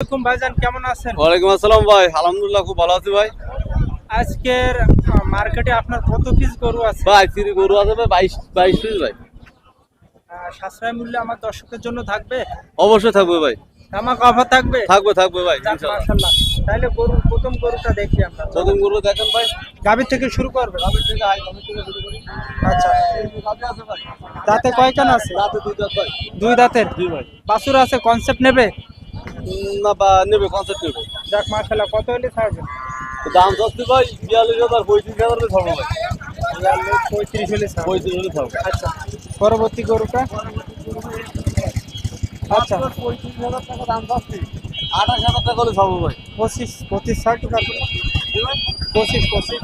আলাইকুম ভাইজান কেমন আছেন? ওয়ালাইকুম আসসালাম ভাই আলহামদুলিল্লাহ খুব ভালো আছি ভাই। আজকের মার্কেটে আপনার কত পিস গরু আছে? ভাই ফ্রি গরু আছে ভাই বাইশ বাইশ পিস ভাই। সাশ্রয় মূল্যে আমার দর্শকের জন্য থাকবে? অবশ্যই থাকবে ভাই। ধামাক অফার থাকবে? থাকবে থাকবে ভাই মাশাআল্লাহ। তাহলে গরুর প্রথম গরুটা দেখি আমরা। প্রথম গরু দেখেন ভাই। গাভীর থেকে শুরু করবে? গাভীর থেকে আই গাভীর থেকে শুরু করি। আচ্ছা। দাঁতে কয়খান আছে? দুই দাঁত ভাই। দুই দাঁতের? ভাই। বাছুর আছে কনসেপ্ট নেবে? না বা নেবে কনসেপ্ট নেবে। যাক মাশাআল্লাহ কত হলে ছাড়বেন দাম সস্তি ভাই বিয়াল্লিশ হাজার পঁয়ত্রিশ হাজার থাকব ভাই। পঁয়ত্রিশ হলে পঁয়ত্রিশ হলে থাকব আচ্ছা পরবর্তী গরুটা? আচ্ছা। পঁয়ত্রিশ হাজার টাকা দাম সস্তি আঠাশ হাজার টাকা হলে থাকব ভাই। পঁচিশ পঁচিশ ষাট টাকা। পঁচিশ পঁচিশ।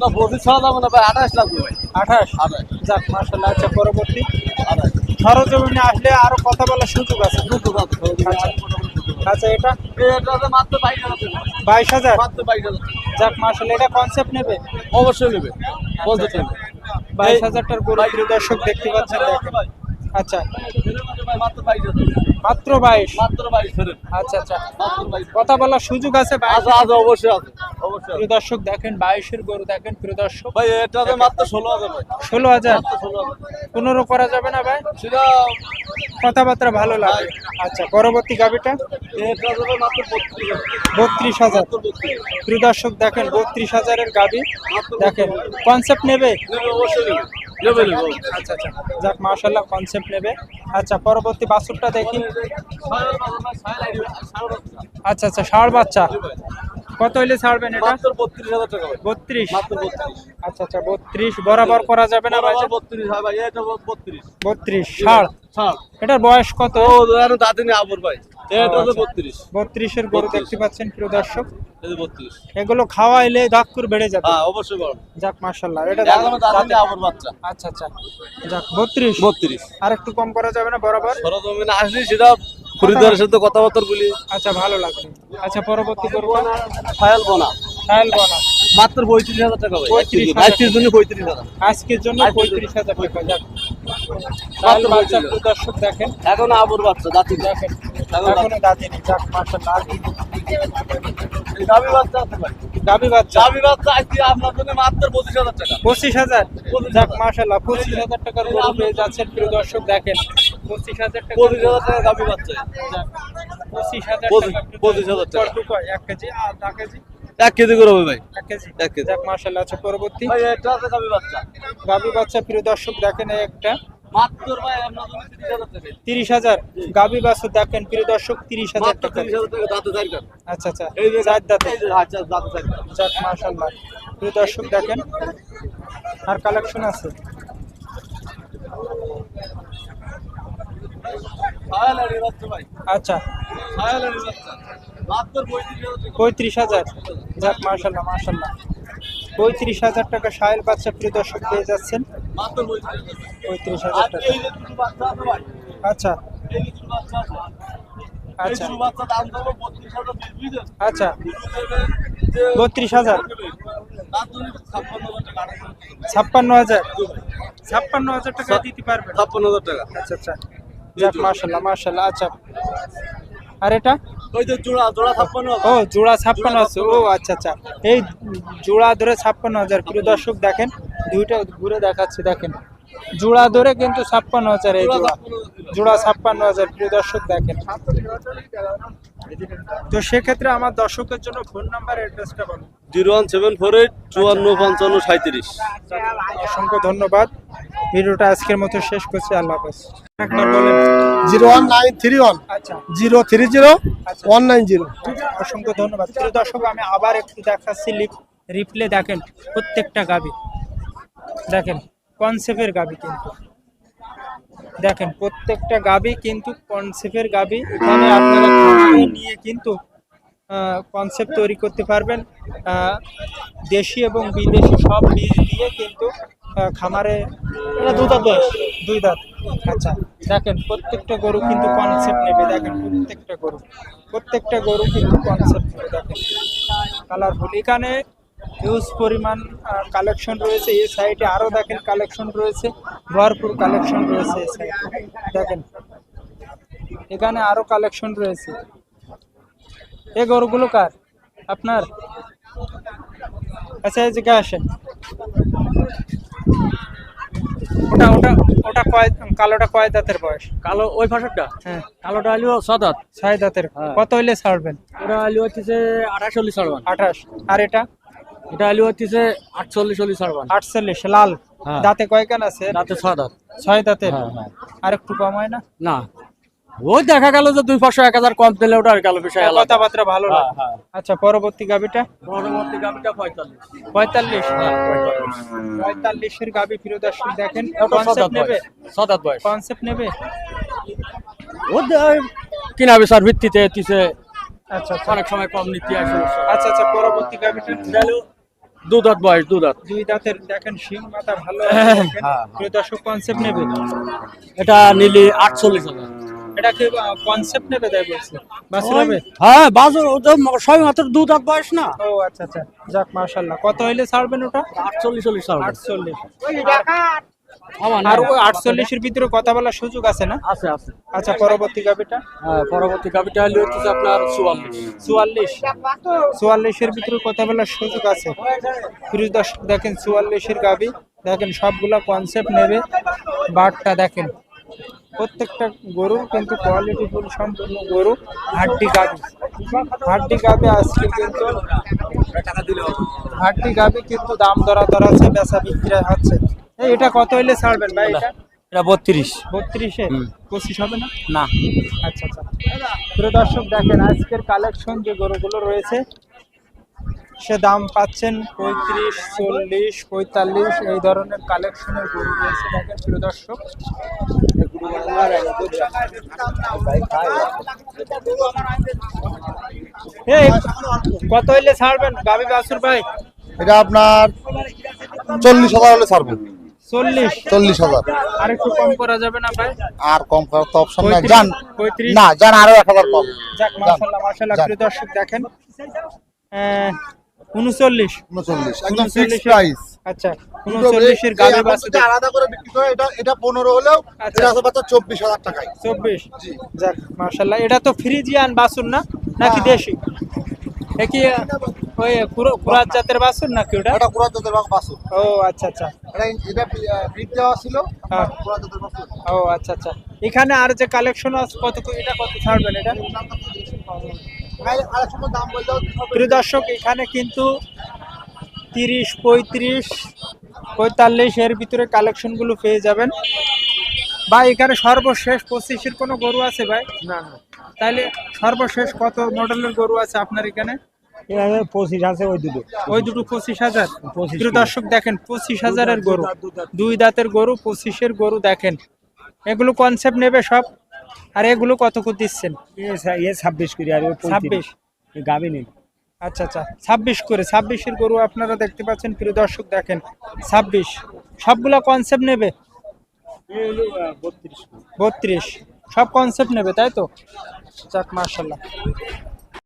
না পঁচিশ ছাড়া যাবে না ভাই আঠাশ লাগবে ভাই। আঠাশ? আঠাশ। যাক মার্শাল্লাহ আচ্ছা পরবর্তী। সরজমিনে আসলে আরও কথা বলার সুযোগ আছে। আচ্ছা। আচ্ছা এটা? মাত্র বাইশ হাজার যাক মার্শাল্লাহ এটা কনসেপ্ট নেবে? অবশ্যই নেবে। নেবে। বাইশ হাজারটার গরু দর্শক দেখতে পাচ্ছেন। আচ্ছা। মাত্র বাইশ মাত্র বাইশ? আচ্ছা আচ্ছা। কথা বলার সুযোগ আছে অবশ্যই আছে। প্রিয় দর্শক দেখেন বাইশের গরু দেখেন প্রিয় দর্শক। ভাই এটাতে মাত্র ষোলো হাজার ষোলো হাজার। পনেরো করা যাবে না ভাই? সেটা কথাবার্তা ভালো লাগে। আচ্ছা পরবর্তী গাবিটা? এটা বত্রিশ হাজার। প্রিয় দর্শক দেখেন বত্রিশ হাজারের গাবি। দেখেন কনসেপ্ট নেবে? আচ্ছা আচ্ছা। যাক মাশাল্লাহ কনসেপ্ট নেবে। আচ্ছা পরবর্তী বাছুরটা দেখি। আচ্ছা আচ্ছা ষাড় বাচ্চা। কত হইলে ছাড়বেন এটা? মাত্র বত্রিশ হাজার টাকা ভাই। বত্রিশ। মাত্র বত্রিশ। আচ্ছা আচ্ছা বত্রিশ বরাবর করা যাবে না ভাই? বরাবর বত্রিশ হয় ভাই এটা বত্রিশ। বত্রিশ ষাড় ছাড় এটার বয়স কত? ও আরও দাঁতে আবর ভাই। এটা তো বত্রিশ। বত্রিশের গরু দেখতে পাচ্ছেন প্রিয় দর্শক। এটা বত্রিশ। এগুলো খাওয়াইলে দাঁত বেড়ে যাবে। হ্যাঁ অবশ্যই বড় যাক মাশাল্লাহ এটা দাঁতে আবর বাচ্চা। আচ্ছা আচ্ছা। যাক বত্রিশ। বত্রিশ। আর একটু কম করা যাবে না বরাবর? সরজমিনে আসলে সেটা খরিদ্দারের সাথে কথাবার্তা বলি আচ্ছা ভালো লাগবে আচ্ছা পরবর্তী গরুটা ফায়াল বোনা। সাহেল বনা। মাত্র পঁয়ত্রিশ হাজার টাকা ভাই। 35,000 আজকের জন্য পঁয়ত্রিশ হাজার। আজকের জন্য। পঁয়ত্রিশ হাজার টাকা যাক। বাচ্চা দর্শক দেখেন। এখন আবর বাচ্চা দাঁতি দেখেন। এখন যাক বাচ্চা আছে ভাই। গাবি বাচ্চা। দাবি বাচ্চা আজকে আপনার জন্য মাত্র পঁচিশ হাজার টাকা। পঁচিশ হাজার? 25,000 যাক মাশাল্লাহ পঁচিশ হাজার টাকার গরু পেয়ে যাচ্ছেন। প্রিয় দর্শক দেখেন। পঁচিশ হাজার টাকা পঁচিশ হাজার টাকা দাবি বাচ্চা। পঁচিশ হাজার পঁচিশ- হাজার টাকা। এক কেজি? আর আধা কেজি? এক কেজি করে হবে ভাই। এক কেজি? এক কেজি। যাক মাশাল্লাহ পরবর্তী। বাচ্চা। প্রিয় দর্শক দেখেন একটা। তিরিশ হাজার গাবি দেখেন প্রিয় দর্শক তিরিশ হাজার টাকা। আচ্ছা আচ্ছা আচ্ছা যাক প্রিয় দর্শক দেখেন আর কালেকশন আছে ছায়া লাগি বাচ্চা ভাই আচ্ছা। পঁয়ত্রিশ হাজার যাক মাশাল্লাহ মাশাল্লাহ পঁয়ত্রিশ হাজার টাকা সাহেল বাচ্চা প্রিয় দর্শক পেয়ে যাচ্ছেন। পঁয়ত্রিশ হাজার টাকা। আচ্ছা। আচ্ছা। বত্রিশ হাজার আচ্ছা। বত্রিশ ছাপ্পান্ন হাজার। ছাপ্পান্ন হাজার। টাকা দিতে পারবেন। ছাপ্পান্ন হাজার টাকা। আচ্ছা আচ্ছা। যাক মাশাল্লাহ মাশাল্লাহ আচ্ছা। আর এটা? ওই যে জোড়া জোড়া ও জোড়া আছে। ও আচ্ছা আচ্ছা। এই জোড়া ধরে প্রিয় দর্শক দেখেন দুইটা ঘুরে দেখাচ্ছে দেখেন। জোড়া ধরে কিন্তু ছাপ্পান্ন হাজার এই জোড়া জোড়া। ছাপ্পান্ন হাজার। প্রিয় দর্শক দেখেন। তো সেক্ষেত্রে আমার দর্শকের জন্য ফোন নাম্বার অ্যাড্রেসটা বলুন zero one seven four eight চুয়ান্ন পঞ্চান্ন সাঁত্রিশ অসংখ্য ধন্যবাদ। ভিডিওটা আজকের মতো শেষ করছি আল্লাহ হাফেজ। Zero one nine three one. আচ্ছা। জিরো থ্রি জিরো আচ্ছা। One nine zero. অসংখ্য ধন্যবাদ। প্রিয় দর্শক আমি আবার একটু দেখাচ্ছি লিপ রিপ্লে দেখেন প্রত্যেকটা গাবি। দেখেন কনসেপ্টের গাবি কিন্তু। দেখেন প্রত্যেকটা গাবি কিন্তু কনসেপ্টের গাবি। এখানে আপনারা নিয়ে কিন্তু কনসেপ্ট তৈরি করতে পারবেন। দেশি এবং বিদেশি সব বীজ দিয়ে কিন্তু খামারে এটা দুই দাঁত বয়স? দুই দাঁত। আচ্ছা দেখেন, প্রত্যেকটা গরু কিন্তু কনসেপ্ট নেবে, দেখেন, প্রত্যেকটা গরু প্রত্যেকটা গরু কিন্তু কনসেপ্ট নেবে, দেখেন। কালারফুল এখানে হিউজ পরিমাণ কালেকশন রয়েছে, এই সাইডে আরও দেখেন কালেকশন রয়েছে, ভরপুর কালেকশন রয়েছে এই সাইডে দেখেন, এখানে আরও কালেকশন রয়েছে। এই গরুগুলো কার? আপনার? আচ্ছা এই জায়গায় আসেন। ওটা ওটা ওটা কয় কালোটা কয় দাঁতের বয়স? কালো ওই ফাঁসটা হ্যাঁ। কালোটা আলিও দাঁত। ছয় দাঁতের। হ্যাঁ। কত হইলে ছাড়বেন? ওটা আলু হচ্ছে আঠাশ চল্লিশ ছাড়বেন। আঠাশ। আর এটা? এটা আলু হচ্ছে আটচল্লিশ চল্লিশ ছাড়বেন। আটচল্লিশ লাল। দাঁতে কয় কেন আছে রাতে সাদাত ছয় দাঁতের? হ্যাঁ, হ্যাঁ। আর একটু কম হয় না? না। ওই দেখা গেল যে দুই পাঁচশো এক হাজার কম দিলে ওটা আর গেল বিষয় আলাদা। কথাবার্তা ভালো হ্যাঁ, লাগে হ্যাঁ। আচ্ছা পরবর্তী গাবিটা? পরবর্তী গাবিটা পঁয়তাল্লিশ। পঁয়তাল্লিশ? হ্যাঁ, পঁয়তাল্লিশের গাবি ফিরে দর্শক দেখেন। সাদাত কনসেপ্ট নেবে? বয়স। কনসেপ্ট নেবে? ও কিনা বেচার ভিত্তিতে দিছে আচ্ছা আচ্ছা। অনেক সময় কম নীতি আসে। আচ্ছা আচ্ছা পরবর্তী গাবিটা দু দাঁত বয়স দু দাঁত। দুই দাঁতের দেখেন শিং মাথা ভালো হ্যাঁ। দর্শক কনসেপ্ট নেবে? এটা নিলি আটচল্লিশ হাজার। এটা কি কনসেপ্ট নেবে তাই বলছে? হ্যাঁ বাজার ওটা সবাই মাত্র বয়স না? ও আচ্ছা আচ্ছা। যাক মাশাল্লাহ কত হইলে ছাড়বেন ওটা? আর ওই আটচল্লিশের ভিতরে কথা বলার সুযোগ আছে না? আছে আছে। আচ্ছা পরবর্তী গাবিটা হ্যাঁ পরবর্তী গাবিটা হলো হচ্ছে আপনার চুয়াল্লিশ। চুয়াল্লিশ? চুয়াল্লিশের ভিতরে কথা বলার সুযোগ আছে। দর্শক দেখেন চুয়াল্লিশের গাবি। দেখেন সবগুলা কনসেপ্ট নেবে। বারটা দেখেন। প্রত্যেকটা গরু কিন্তু কোয়ালিটি ফুল সম্পূর্ণ গরু হাড্ডি গাবি। হাড্ডি গাবি আজকে কিন্তু হাড্ডি গাবি কিন্তু দাম দরা দর আছে বেচা বিক্রি হচ্ছে। এটা কত হইলে ছাড়বেন ভাই এটা? এটা বত্রিশ। বত্রিশে? পঁচিশ হবে না? না। আচ্ছা আচ্ছা। প্রিয় দর্শক দেখেন আজকের কালেকশন যে গরুগুলো রয়েছে সে দাম পাচ্ছেন পঁয়ত্রিশ চল্লিশ পঁয়তাল্লিশ এই ধরনের কালেকশনের গরু রয়েছে। দেখেন প্রিয় দর্শক কত হইলে ছাড়বেন? গাবি বাসুর ভাই? এটা আপনার চল্লিশ হাজার হলে ছাড়বেন চল্লিশ? চল্লিশ হাজার। আর একটু কম করা যাবে না ভাই? আর কম করার তো অপশন নাই। যান। না যান আরও এক হাজার কম। যাক দর্শক দেখেন উনচল্লিশ উনচল্লিশ একদম ফিক্স প্রাইস আচ্ছা গাবি আলাদা করে বিক্রি করে এটা এটা পনেরো হলেও আচ্ছা। এটা আছে বাচ্চা চব্বিশ হাজার টাকায়। চব্বিশ। যাক মার্শাল্লাহ এটা তো ফ্রিজিয়ান বাসুর না? নাকি হ্যাঁ। দেশি? কি ওই পুরো পুরাত জাতের বাসুর নাকি ওটা? পুরা জাতের ও আচ্ছা আচ্ছা। এটা এটা বিট দেওয়া ছিল হ্যাঁ। জাতের ও আচ্ছা আচ্ছা। এখানে আর যে কালেকশন আছে কত এটা কত ছাড়বেন এটা? প্রিয় দর্শক এখানে কিন্তু তিরিশ পঁয়ত্রিশ পঁয়তাল্লিশ এর ভিতরে কালেকশনগুলো পেয়ে যাবেন। ভাই এখানে সর্বশেষ পঁচিশের কোনো গরু আছে ভাই? না না। তাহলে সর্বশেষ কত মডেলের গরু আছে আপনার এখানে? এখানে পঁচিশ আছে ওই দুটো। ওই দুটো পঁচিশ হাজার। 25 প্রিয় দর্শক দেখেন পঁচিশ হাজারের গরু। দুই দাঁতের গরু পঁচিশের গরু দেখেন। এগুলো কনসেপ্ট নেবে সব? আর এগুলো কত করে দিচ্ছেন? এ ছাব্বিশ করি আর ছাব্বিশ? গাবি নেই আচ্ছা আচ্ছা। ছাব্বিশ করে ছাব্বিশের গরু আপনারা দেখতে পাচ্ছেন প্রিয় দর্শক দেখেন। ছাব্বিশ। সবগুলা কনসেপ্ট নেবে? বত্রিশ। বত্রিশ। সব কনসেপ্ট নেবে তাই তো? চাক মার্শাল্লাহ